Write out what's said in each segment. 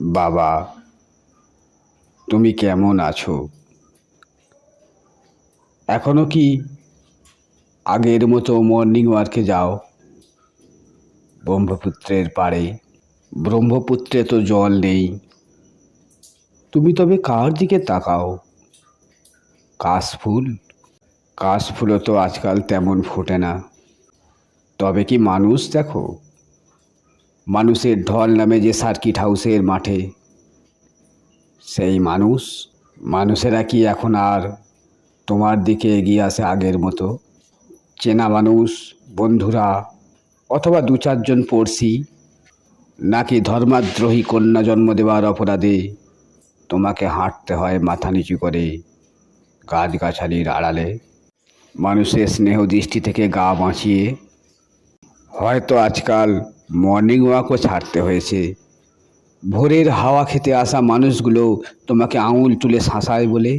বাবা, তুমি কেমন আছো? এখনও কি আগের মতো মর্নিং ওয়ার্কে যাও? ব্রহ্মপুত্রের পাড়ে। ব্রহ্মপুত্রে তো জল নেই। তুমি তবে কার দিকে তাকাও? কাশফুল কাশফুলও তো আজকাল তেমন ফোটে না। তবে কি মানুষ দেখো? মানুষের ঢল নামে যে সার্কিট হাউসের মাঠে। সেই মানুষ, মানুষেরা কি এখন আর তোমার দিকে এগিয়ে আসে আগের মতো? চেনা মানুষ, বন্ধুরা, অথবা দু চারজন পড়শি, নাকি ধর্মাদ্রোহী কন্যা জন্ম দেওয়ার অপরাধে তোমাকে হাঁটতে হয় মাথা নিচু করে গাছগাছালির আড়ালে? মানুষের স্নেহ দৃষ্টি থেকে গা বাঁচিয়ে হয়তো আজকাল মর্নিং ওয়াকও ছাড়তে হয়েছে। ভোরের হাওয়া খেতে আসা মানুষগুলো তোমাকে আঙুল তুলে শাঁসায় বলে,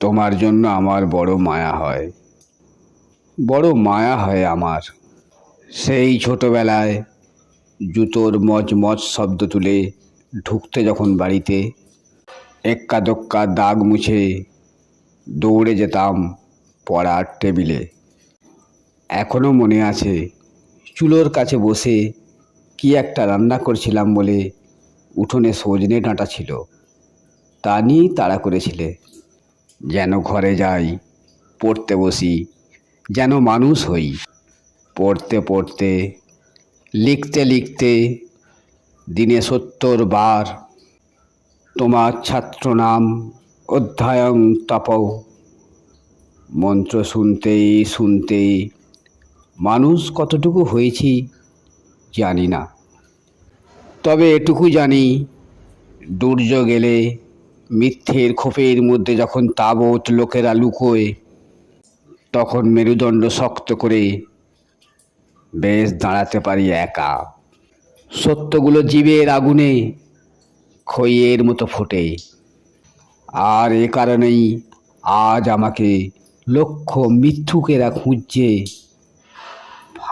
তোমার জন্য আমার বড় মায়া হয়। বড় মায়া হয় আমার। সেই ছোটবেলায় জুতোর মজমজ শব্দ তুলে ঢুকতে যখন বাড়িতে এক্কা দোক্কা দাগ মুছে দৌড়ে যেতাম পড়ার টেবিলে। এখনও মনে আছে? চুলোর কাছে বসে কি একটা রান্না করছিলাম বলে উঠোনে সজনে ডাঁটা ছিল। তা নিয়েই তাড়া করেছিলে। যেন ঘরে যাই, পড়তে বসি, যেন মানুষ হই। পড়তে পড়তে, লিখতে লিখতে দিনে সত্তর বার তোমার ছাত্র নাম অধ্যায়ং তপ। মন্ত্র শুনতেই শুনতেই মানুষ কতটুকু হয়েছি জানি না। তবে এটুকু জানি, দুর্যোগ এলে মিথ্যের খোপের মধ্যে যখন তাবৎ লোকেরা লুকোয়, তখন মেরুদণ্ড শক্ত করে বেশ দাঁড়াতে পারি একা। সত্যগুলো জীবের আগুনে খইয়ের মতো ফোটে। আর এ কারণেই আজ আমাকে লক্ষ মিথ্যুকেরা খুঁজছে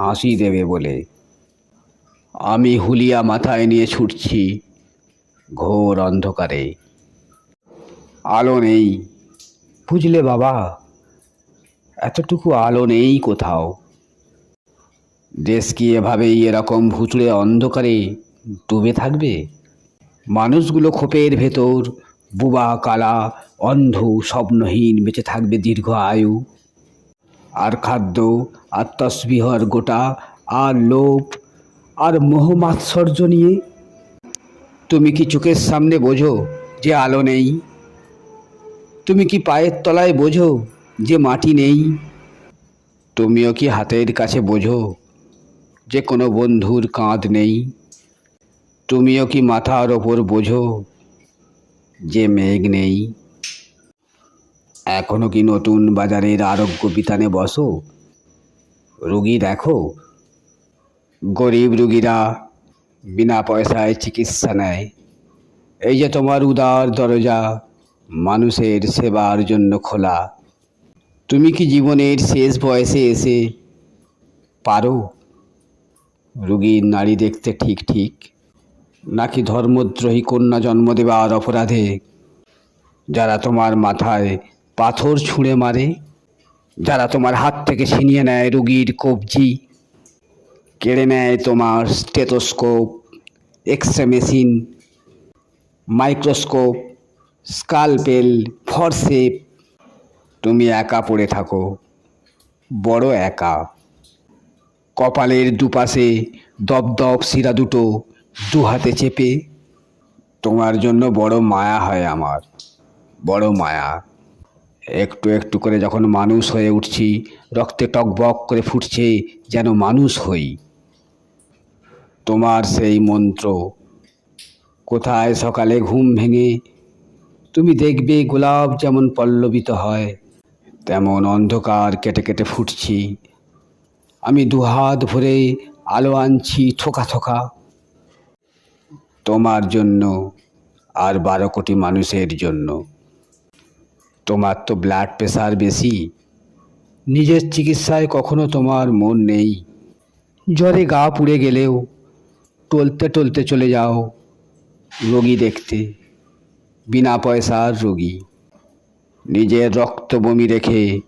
ফাঁসি দেবে বলে, আমি হুলিয়া মাথায় নিয়ে ছুটছি ঘোর অন্ধকারে। আলো নেই। বুঝলে বাবা, এতটুকু আলো নেই কোথাও। দেশ কি এভাবেই এরকম ভুতুড়ে অন্ধকারে ডুবে থাকবে? মানুষগুলো খোপের ভেতর বুবা, কালা, অন্ধ, স্বপ্নহীন বেঁচে থাকবে দীর্ঘ আয়ু। আর খাদ্য, আর তসবিহর গোটা, আর লোভ, আর মোহমাৎসর্য নিয়ে। তুমি কি চোখের সামনে বোঝো যে আলো নেই? তুমি কি পায়ের তলায় বোঝো যে মাটি নেই? তুমিও কি হাতের কাছে বোঝো যে কোনো বন্ধুর কাঁধ নেই? তুমিও কি মাথার ওপর বোঝো যে মেঘ নেই? এখনও কি নতুন বাজারের আরোগ্য বিতানে বসো? রুগী দেখো। গরিব রুগীরা বিনা পয়সায় চিকিৎসা নেয়। এই যে তোমার উদার দরজা, মানুষের সেবার জন্য খোলা। তুমি কি জীবনের শেষ বয়সে এসে পারো? রুগীর নারী দেখতে ঠিক ঠিক, নাকি ধর্মদ্রোহী কন্যা জন্ম দেওয়ার অপরাধে যারা তোমার মাথায় পাথর ছুঁড়ে মারে, যারা তোমার হাত থেকে ছিনিয়ে নেয় রুগীর কবজি, কেড়ে নেয় তোমার stethoscope X ray machine, microscope scalpel forcep. তুমি একা পড়ে থাকো, বড় একা। কপালের দুপাশে দপদপ শিরা দুটো দু হাতে চেপে, তোমার জন্য বড় মায়া হয় আমার, বড় মায়া। একটু একটু করে যখন মানুষ হয়ে উঠছি, রক্তে টকবক করে ফুটছে, যেন মানুষ হই। তোমার সেই মন্ত্র, কোথায় সকালে ঘুম ভেঙে, তুমি দেখবে গোলাপ যেমন পল্লবিত হয়, তেমন অন্ধকার কেটে কেটে ফুটছি। আমি দুহাত ভরে আলো আনছি থোকা থোকা। তোমার জন্য আর বারো কোটি মানুষের জন্য। তোমার তো ব্লাড প্রেশার বেশি। নিজের চিকিৎসায় কখনো তোমার মন নেই। জ্বরে গা পুড়ে গেলেও টলতে টলতে চলে যাও রোগী দেখতে। বিনা পয়সার রোগী। নিজের রক্ত বমি রেখে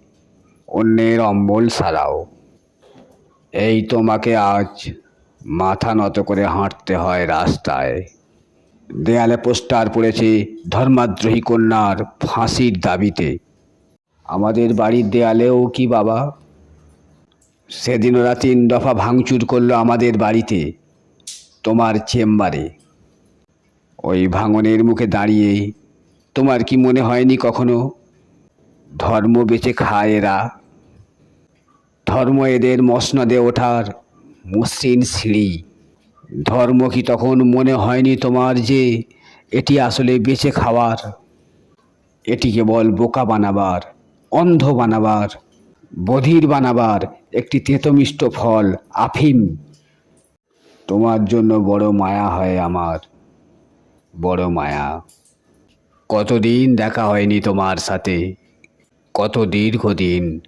অন্যের অম্বল সারাও। এই তোমাকে আজ মাথা নত করে হাঁটতে হয় রাস্তায়। দেয়ালে পোস্টার পড়েছে, ধর্মাদ্রোহী কন্যার ফাঁসির দাবিতে। আমাদের বাড়ির দেয়ালেও কি বাবা? সেদিন ওরা তিন দফা ভাঙচুর করল আমাদের বাড়িতে, তোমার চেম্বারে। ওই ভাঙনের মুখে দাঁড়িয়ে, তোমার কি মনে হয়নি কখনো? ধর্ম বেঁচে খায় এরা। ধর্ম এদের মসনদে ওঠার মসৃণ সিঁড়ি। ধর্ম কি তখন মনে হয়নি তোমার যে এটি আসলে বেঁচে খাওয়ার? এটি কেবল বোকা বানাবার, অন্ধ বানাবার, বধির বানাবার একটি তেতমিষ্ট ফল, আফিম। তোমার জন্য বড় মায়া হয় আমার, বড় মায়া। কতদিন দেখা হয়নি তোমার সাথে? কত দীর্ঘদিন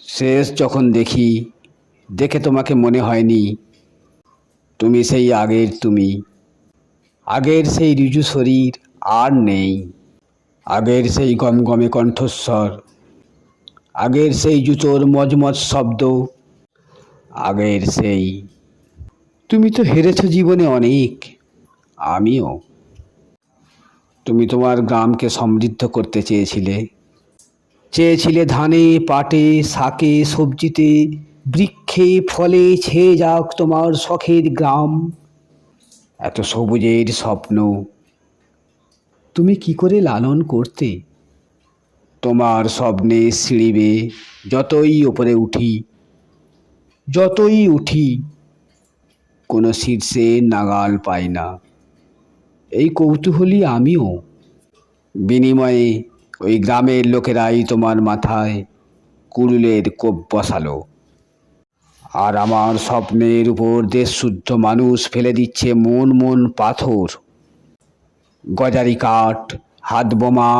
শেষ যখন দেখি, দেখে তোমাকে মনে হয়নি তুমি সেই আগের তুমি। আগের সেই রিজু শরীর আর নেই। আগের সেই গমগমে কণ্ঠস্বর। আগের সেই জুতোর মজমজ শব্দ। আগের সেই। তুমি তো হেরেছ জীবনে অনেক। আমিও। তুমি তোমার গ্রামকে সমৃদ্ধ করতে চেয়েছিলে। চেয়েছিলে ধানে, পাটে, শাকে, সবজিতে। বৃক্ষে ফলে ছেয়ে যাক তোমার শখের গ্রাম। এত সবুজের স্বপ্ন। তুমি কি করে লালন করতে? তোমার স্বপ্নে সিঁড়িবে যতই ওপরে উঠি, যতই উঠি, কোনো শীর্ষে নাগাল পাই না। এই কৌতূহলী আমিও। বিনিময়ে ওই গ্রামের লোকেরাই তোমার মাথায় কুড়ুলের কোপ বসালো। আর আমার স্বপ্নের উপর দেশ শুদ্ধ মানুষ ফেলে দিচ্ছে মন মন পাথর। গজারি কাঠ হাত বোমা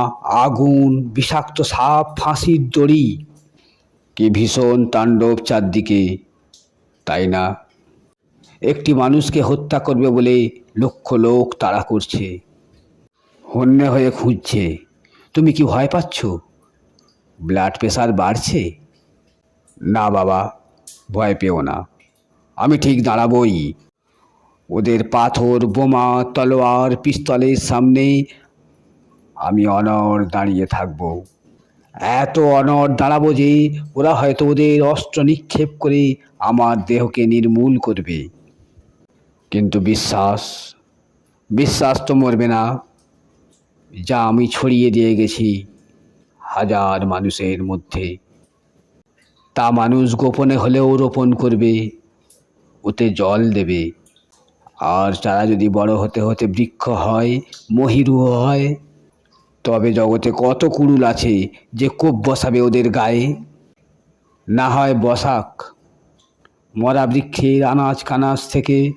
আগুন, বিষাক্ত সাপ, ফাঁসির দড়ি, কি ভীষণ তাণ্ডব চারদিকে, তাই না? একটি মানুষকে হত্যা করবে বলে লক্ষ লোক তাড়া করছে, হন্যে হয়ে খুঁজছে। তুমি কি ভয় পাচ্ছ? ব্লাড প্রেশার বাড়ছে? না বাবা ভয় পেও না। আমি ঠিক দাঁড়াবই। ওদের পাথর, বোমা, তলোয়ার, পিস্তলের সামনে আমি অনর দাঁড়িয়ে থাকব। এত অনর দাঁড়াবো যে ওরা হয়তো ওদের অস্ত্র নিক্ষেপ করে আমার দেহকে নির্মূল করবে। কিন্তু বিশ্বাস বিশ্বাস তো মরবে না। যা আমি ছড়িয়ে দিয়ে গেছি হাজার মানুষের মধ্যে। তা মানুষ গোপনে হলেও রোপণ করবে, ওতে জল দেবে। আর চারা যদি বড় হতে হতে বৃক্ষ হয় মহিরু হয়, তবে জগতে কত কুড়ুল আছে যে কোপ বসাবে ওদের গায়ে? না হয় বসাক, মরা বৃক্ষের আনাজ কানাজ থেকে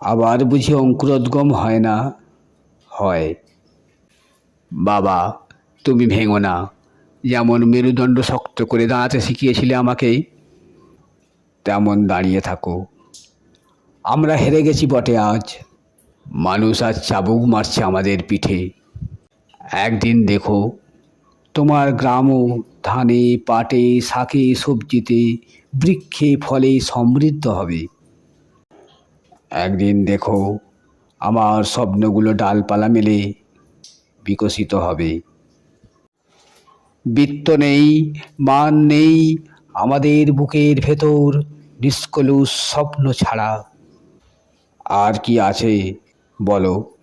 আবার বুঝি অঙ্কুরোদ্গম হয় না? হয়। বাবা, তুমি ভেঙো না। যেমন মেরুদণ্ড শক্ত করে দাঁড়াতে শিখিয়েছিলে আমাকে, তেমন দাঁড়িয়ে থাকো। আমরা হেরে গেছি বটে আজ। মানুষ আজ চাবুক মারছে আমাদের পিঠে। একদিন দেখো, তোমার গ্রামও ধানে, পাটে, শাকে, সবজিতে, বৃক্ষে, ফলে সমৃদ্ধ হবে। একদিন দেখো, আমার স্বপ্নগুলো ডালপালা মেলে বিকশিত হবে। বৃত্ত নেই মান নেই আমাদের বুকের ভেতর নিষ্কলুষ স্বপ্ন ছাড়া। আর কি আছে বলো?